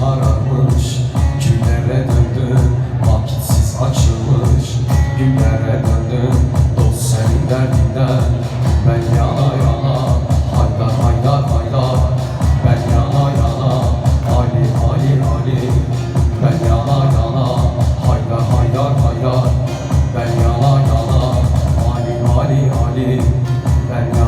kararmış Günlere döndüm vakitsiz açılmış. Günlere döndüm dost senin derdinden. Ben yana yana haydar haydar haydar Ben yana yana Ali Ali Ali Ben yana yana haydar haydar haydar Ben yana yana Ali Ali Ali Ben yana